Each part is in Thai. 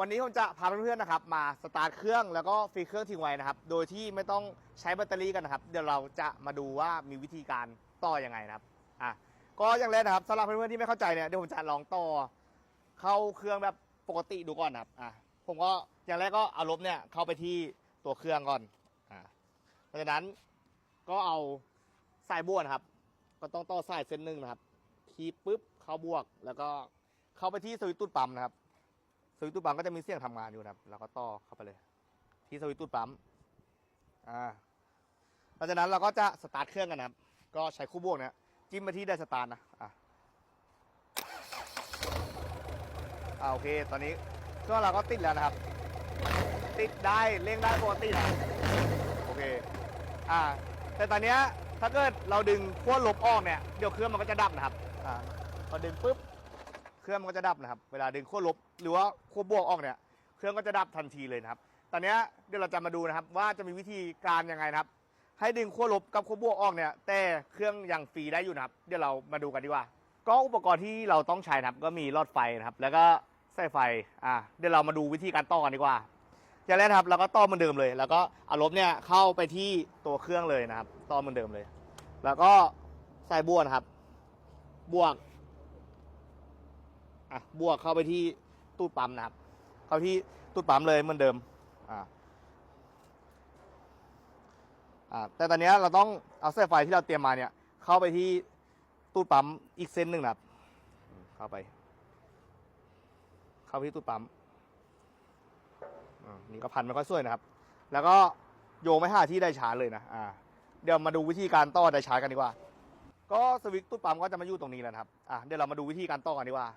วันนี้ผมจะพาเพื่อนๆนะครับมาสตาร์ทเครื่องแล้วก็ฟรีเครื่องทิ้งไว้นะครับ โดยที่ไม่ต้องใช้แบตเตอรี่กันนะครับ เดี๋ยวเราจะมาดูว่ามีวิธีการต่อยังไงนะครับอะก็อย่างแรกนะครับสำหรับเพื่อนๆที่ไม่เข้าใจเนี่ยเดี๋ยวผมจะลองต่อเข้าเครื่องแบบปกติดูก่อนนะครับอะผมก็อย่างแรกก็เอาลบเนี่ยเข้าไปที่ตัวเครื่องก่อนอะเพราะฉะนั้นก็เอาสายบ้วนครับ ก็ต้องต่อสายเส้นหนึ่งนะครับคีบปุ๊บเข้าบวก แล้วก็เข้าไปที่สวิตช์ตุ้ดปั๊มนะครับ สวิตตูปั๊มก็จะมีเสียงทำงานอยู่นะครับเราก็ต่อเข้าไปเลย ที่สวิตตูปั๊มอ่าหลังจากนั้นเราก็จะสตาร์ทเครื่องกันนะครับ ก็ใช้คู่บวกเนี่ยจิ้มไปที่ได้สตาร์ทนะอะอ่าโอเค ตอนนี้เครื่องเราก็ติดแล้วนะครับ ติดได้เร่งได้ปกตินะโอเคอ่าแต่ตอนเนี้ยถ้าเกิดเราดึงขั้วลบออกเนี่ยเดี๋ยวเครื่องมันก็จะดับนะครับอ่าพอดึงปุ๊บ เครื่องมันก็จะดับนะครับ เวลาดึงขั้วลบหรือว่าขั้วบวกออกเนี่ย เครื่องก็จะดับทันทีเลยนะครับ ตอนนี้เดี๋ยวเราจะมาดูนะครับ ว่าจะมีวิธีการยังไงนะครับ ให้ดึงขั้วลบกับขั้วบวกออกเนี่ย แต่เครื่องยังฟรีได้อยู่นะครับ เดี๋ยวเรามาดูกันดีกว่า ก็อุปกรณ์ที่เราต้องใช้นะครับ ก็มีหลอดไฟนะครับ แล้วก็สายไฟ อ่า เดี๋ยวเรามาดูวิธีการต่อกันดีกว่าอย่างแรกนะครับเราก็ต่อเหมือนเดิมเลย แล้วก็เอาลบเนี่ยเข้าไปที่ตัวเครื่องเลยนะครับ ต่อเหมือนเดิมเลย แล้วก็ใส่บวกนะครับ บวก อะบวกเข้าไปที่ตู้ปั๊มนะครับ เข้าที่ตู้ปั๊มเลยเหมือนเดิมอ่าอ่าแต่ตอนนี้เราต้องเอาสายไฟที่เราเตรียมมาเนี่ย เข้าไปที่ตู้ปั๊มอีกเส้นหนึ่งนะครับ เข้าไป เข้าไปที่ตู้ปั๊มนี่ก็พันไม่ค่อยสวยนะครับ แล้วก็โยงไม่หาที่ได้ชาร์จเลยนะ อ่า เดี๋ยวมาดูวิธีการต่อได้ชาร์จกันดีกว่า ก็สวิตช์ตู้ปั๊มก็จะมาอยู่ตรงนี้แล้วครับ อะเดี๋ยวเรามาดูวิธีการต่อกันดีกว่า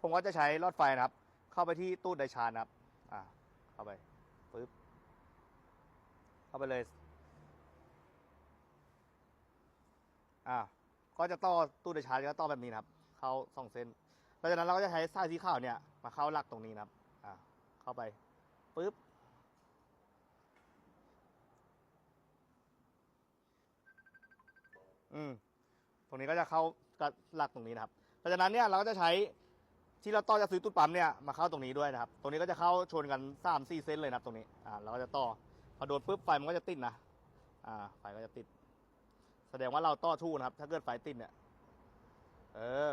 ผมก็จะใช้หลอดไฟนะครับ เข้าไปที่ตู้ไดชาร์นะครับ อ่า เข้าไปปึ๊บเข้าไปเลย อ่า ก็จะต่อตู้ไดชาร์จก็ต่อแบบนี้นะครับ เข้าสองเส้นหลังจากนั้นเราก็จะใช้สายสีขาวเนี่ย มาเข้าหลักตรงนี้นะครับ อ่า เข้าไปปึ๊บอืม ตรงนี้ก็จะเข้ากับหลักตรงนี้นะครับหลังจากนั้นเนี่ยเราก็จะใช้ ที่เราต่อจากซื้อตู้ปั๊มเนี่ยมาเข้าตรงนี้ด้วยนะครับ ตรงนี้ก็จะเข้าชนกันสามสี่เส้นเลยนะครับตรงนี้อ่าเราก็จะต่อพอโดนปุ๊บไฟมันก็จะติดนะอ่าไฟก็จะติด แสดงว่าเราต่อทู่นะครับ ถ้าเกิดไฟติดเนี่ยเออ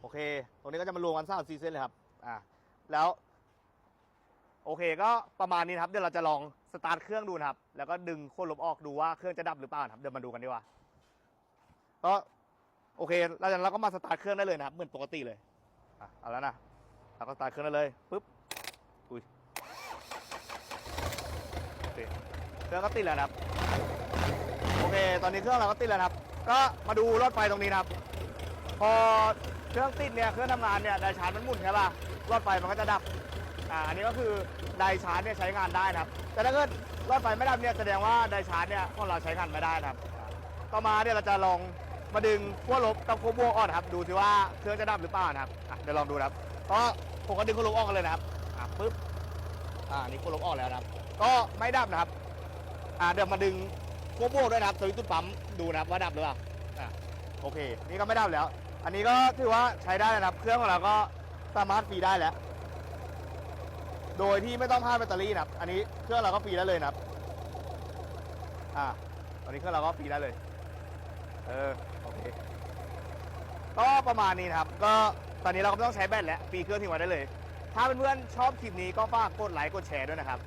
โอเค ตรงนี้ก็จะมารวมกันสามสี่เส้นเลยครับอ่าแล้ว โอเคก็ประมาณนี้ครับ เดี๋ยวเราจะลองสตาร์ทเครื่องดูนะครับ แล้วก็ดึงโค้ดลบออกดูว่าเครื่องจะดับหรือเปล่าครับเดี๋ยวมาดูกันดีกว่าก็ โอเคแล้วจากนั้นเราก็มาสตาร์ทเครื่องได้เลยนะครับเหมือนปกติเลยอะเอาแล้วนะเราก็สตาร์ทเครื่องได้เลยปุ๊บอุ้ยโอเคเครื่องก็ติดแล้วนะครับโอเค ตอนนี้เครื่องเราก็ติดแล้วนะครับ ก็มาดูรถไฟตรงนี้นะครับ พอเครื่องติดเนี่ยเครื่องทำงานเนี่ยไดชาร์จมันหมุนใช่ป่ะรถไฟมันก็จะดับอ่าอันนี้ก็คือไดชาร์จเนี่ยใช้งานได้นะครับ แต่ถ้าเกิดรถไฟไม่ดับเนี่ยแสดงว่าไดชาร์จเนี่ยของเราใช้งานไม่ได้นะครับ ต่อมาเนี่ยเราจะลอง มาดึงขั้วลบกับขั้วบวกออกนะครับ ดูสิว่าเครื่องจะดับหรือเปล่านะครับอะเดี๋ยวลองดูนะครับก็ผมก็ดึงขั้วลบออกกันเลยนะครับอะปึ๊บอ่านี่ขั้วลบออกแล้วนะครับ ก็ไม่ดับนะครับอ่าเดี๋ยวมาดึงขั้วบวกด้วยนะครับสวิตช์ตู้ปั๊มดูนะครับว่าดับหรือเปล่าอะโอเค นี่ก็ไม่ดับแล้ว อันนี้ก็ถือว่าใช้ได้นะครับ เครื่องของเราก็สามารถฟรีได้แล้ว โดยที่ไม่ต้องพาดแบตเตอรี่นะครับ อันนี้เครื่องเราก็ฟรีได้เลยนะครับอ่าตอนนี้เครื่องเราก็ฟรีได้เลย เออ โอเคก็ประมาณนี้นะครับ ก็ตอนนี้เราก็ไม่ต้องใช้แบตแล้ว ปีเครื่องทิ้งไว้ได้เลย ถ้าเพื่อนๆชอบคลิปนี้ก็ฝากกดไลค์กดแชร์ด้วยนะครับ